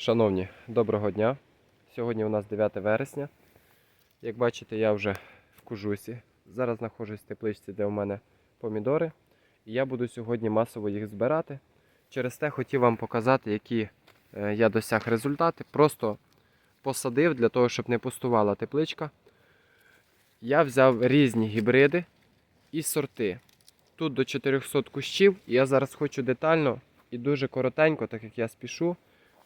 Шановні, доброго дня. Сьогодні у нас 9 вересня. Як бачите, я вже в кужусі. Зараз знаходжусь в тепличці, де у мене помідори. І я буду сьогодні масово їх збирати. Через те хотів вам показати, які е, я досяг результати. Просто посадив для того, щоб не пустувала тепличка. Я взяв різні гібриди і сорти. Тут до 400 кущів. І я зараз хочу детально і дуже коротенько, так як я спішу,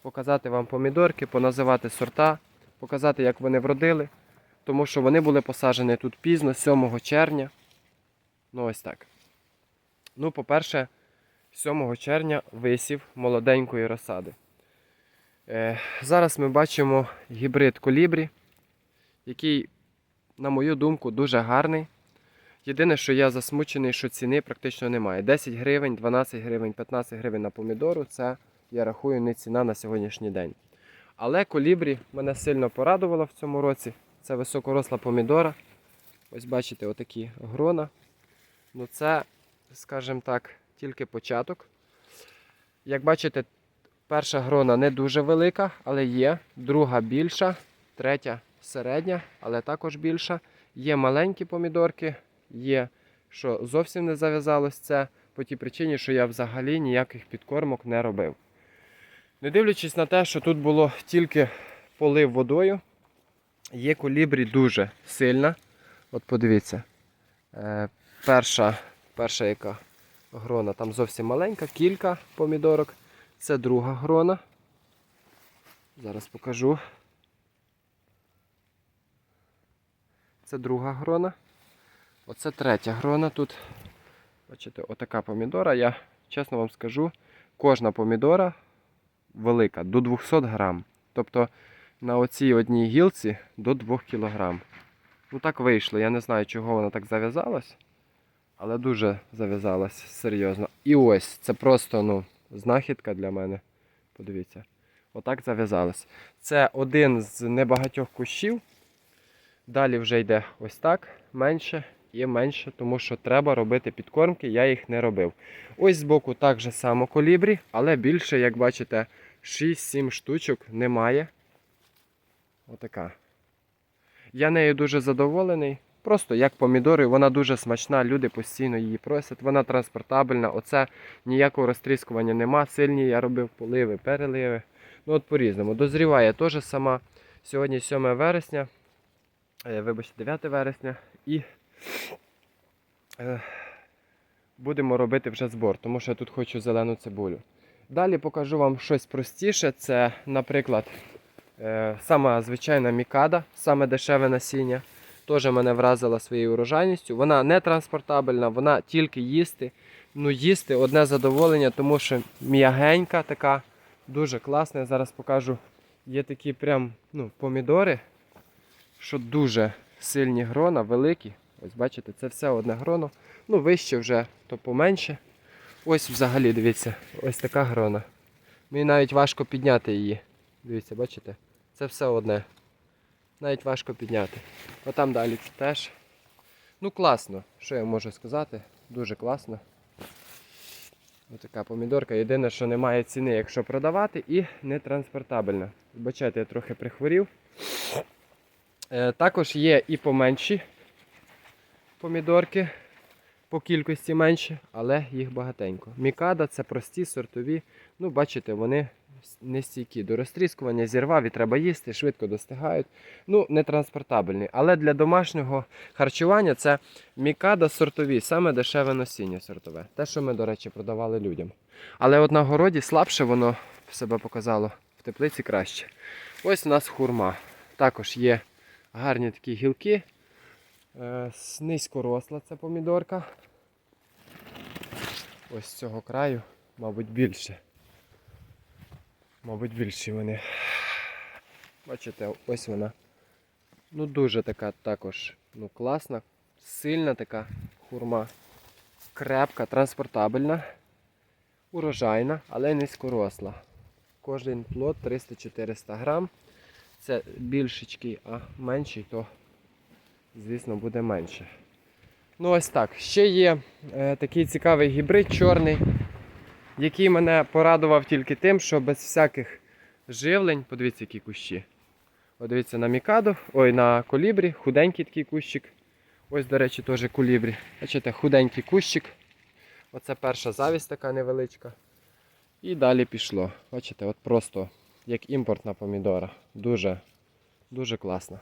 показати вам помідорки, поназивати сорта, показати, як вони вродили. Тому що вони були посаджені тут пізно, 7 червня. Ну ось так. Ну, по-перше, 7 червня висів молоденької розсади. Е, зараз ми бачимо гібрид колібрі, який, на мою думку, дуже гарний. Єдине, що я засмучений, що ціни практично немає. 10 гривень, 12 гривень, 15 гривень на помідору це, я рахую, не ціна на сьогоднішній день. Але колібрі мене сильно порадувало в цьому році. Це високоросла помідора. Ось бачите, отакі грона. Ну це, скажімо так, тільки початок. Як бачите, перша грона не дуже велика, але є. Друга більша, третя середня, але також більша. Є маленькі помідорки, є, що зовсім не зав'язалось це по тій причині, що я взагалі ніяких підкормок не робив. Не дивлячись на те, що тут було тільки полив водою, є колібрі дуже сильна. От подивіться, е, перша, перша яка грона, там зовсім маленька, кілька помідорок. Це друга грона. Зараз покажу. Це друга грона. Оце третя грона. Тут, бачите, отака помідора. Я чесно вам скажу, кожна помідора велика, до 200 грам. Тобто на оцій одній гілці до 2 кг. Ну так вийшло. Я не знаю, чого вона так зав'язалась, але дуже зав'язалась серйозно. І ось це просто ну, знахідка для мене. Подивіться. Отак зав'язалась. Це один з небагатьох кущів. Далі вже йде ось так, менше і менше, тому що треба робити підкормки, я їх не робив. Ось збоку так же само колібрі, але більше, як бачите, 6-7 штучок немає. Отака. Я нею дуже задоволений. Просто як помідори, вона дуже смачна, люди постійно її просять, вона транспортабельна. Оце ніякого розтріскування нема. Сильні я робив поливи, переливи. Ну от по-різному. Дозріває теж сама. Сьогодні 7 вересня, е, вибачте, 9 вересня. І е, будемо робити вже збор, тому що я тут хочу зелену цибулю. Далі покажу вам щось простіше. Це, наприклад, е, сама звичайна мікада, саме дешеве насіння. Теж мене вразила своєю урожайністю. Вона не транспортабельна, вона тільки їсти. Ну, їсти одне задоволення, тому що м'ягенька така, дуже класна. Я зараз покажу. Є такі прям ну, помідори, що дуже сильні грона, великі. Ось бачите, це все одне гроно. Ну, вище вже, то поменше. Ось взагалі, дивіться, ось така грона. Мені навіть важко підняти її. Дивіться, бачите? Це все одне. Навіть важко підняти. Отам далі теж. Ну, класно, що я можу сказати. Дуже класно. Ось така помідорка. Єдине, що немає ціни, якщо продавати, і не транспортабельна. Вибачайте, я трохи прихворів. Е, також є і поменші помідорки, по кількості менші, але їх багатенько. Мікада це прості сортові. Ну, бачите, вони не стійкі до розтріскування, зірвав і треба їсти, швидко достигають. Ну, не транспортабельні. Але для домашнього харчування це мікада сортові, саме дешеве насіння сортове. Те, що ми, до речі, продавали людям. Але от на городі слабше воно себе показало, в теплиці краще. Ось у нас хурма. Також є гарні такі гілки. Е, Низькоросла це помідорка. Ось з цього краю, мабуть, більше. Мабуть, більші вони. Бачите, ось вона. Ну, дуже така також ну, класна, сильна така хурма. Крепка, транспортабельна, урожайна, але низькоросла. Кожен плод 300-400 грам. Це більшечки, а менший, то, звісно, буде менше. Ну, ось так. Ще є е, такий цікавий гібрид чорний, який мене порадував тільки тим, що без всяких живлень, подивіться, які кущі. От дивіться на мікадо, ой, на колібрі, худенький такий кущик. Ось, до речі, теж колібрі. Бачите, худенький кущик. Оце перша завість така невеличка. І далі пішло. Бачите, от просто як імпортна помідора. Дуже, дуже класна.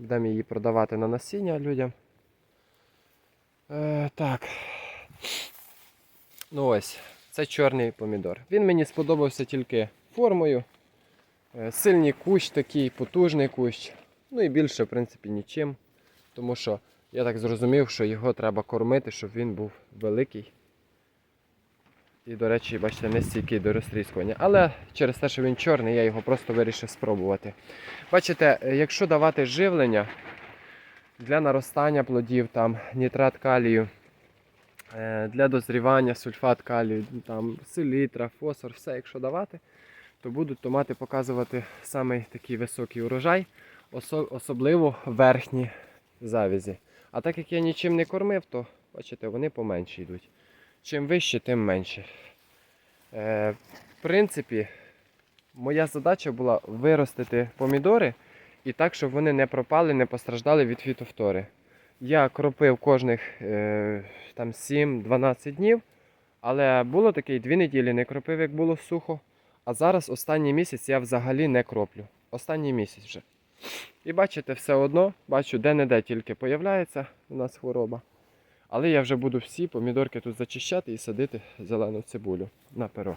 Будемо її продавати на насіння людям. Е, так. Ну ось, це чорний помідор. Він мені сподобався тільки формою. Е, Сильний кущ такий, потужний кущ. Ну і більше, в принципі, нічим. Тому що я так зрозумів, що його треба кормити, щоб він був великий. І, до речі, бачите, не стійкий до розтріскування. Але через те, що він чорний, я його просто вирішив спробувати. Бачите, е, якщо давати живлення для наростання плодів, там нітрат калію, е, для дозрівання сульфат калію, там селітра, фосфор, все, якщо давати, то будуть томати показувати саме такий високий урожай, особливо верхні завязі. А так як я нічим не кормив, то бачите, вони поменші йдуть. Чим вище, тим менше. Е, в принципі, моя задача була виростити помідори і так, щоб вони не пропали, не постраждали від фітофтори. Я кропив кожних е, там 7-12 днів, але було таке, і дві неділі не кропив, як було сухо. А зараз останній місяць я взагалі не кроплю. Останній місяць вже. І бачите, все одно, бачу, де-не-де тільки появляється у нас хвороба. Але я вже буду всі помідорки тут зачищати і садити зелену цибулю на перо.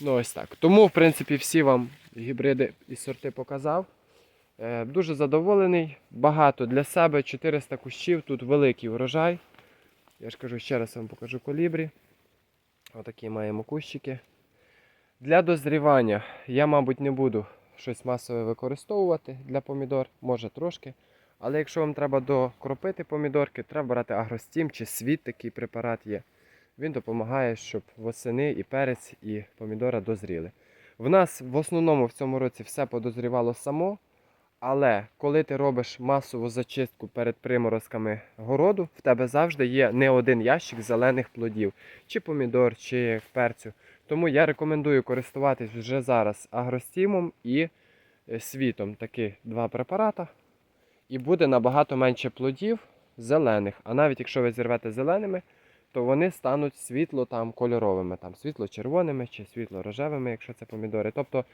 Ну ось так. Тому, в принципі, всі вам гібриди і сорти показав. Е, Дуже задоволений. Багато для себе 400 кущів, тут великий урожай. Я ж кажу, ще раз вам покажу колібрі. Отакі маємо кущики. Для дозрівання я, мабуть, не буду щось масове використовувати для помідор, може трошки. Але якщо вам треба докропити помідорки, треба брати агростім чи світ такий препарат є. Він допомагає, щоб восени і перець, і помідора дозріли. В нас в основному в цьому році все подозрівало само. Але коли ти робиш масову зачистку перед приморозками городу, в тебе завжди є не один ящик зелених плодів, чи помідор, чи перцю. Тому я рекомендую користуватись вже зараз агростімом і е, світом. Такі два препарата. І буде набагато менше плодів зелених. А навіть якщо ви зірвете зеленими, то вони стануть світло там кольоровими, там світло-червоними чи світло-рожевими, якщо це помідори. Тобто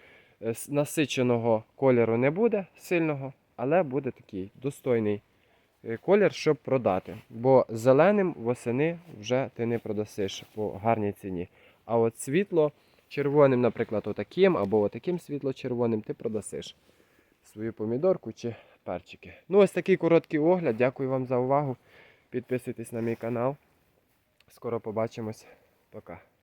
е, насиченого кольору не буде сильного, але буде такий достойний е, колір, щоб продати. Бо зеленим восени вже ти не продасиш по гарній ціні. А от світло червоним, наприклад, отаким або отаким світло-червоним ти продасиш свою помідорку чи перчики. Ну, ось такий короткий огляд. Дякую вам за увагу. Підписуйтесь на мій канал. Скоро побачимось. Пока.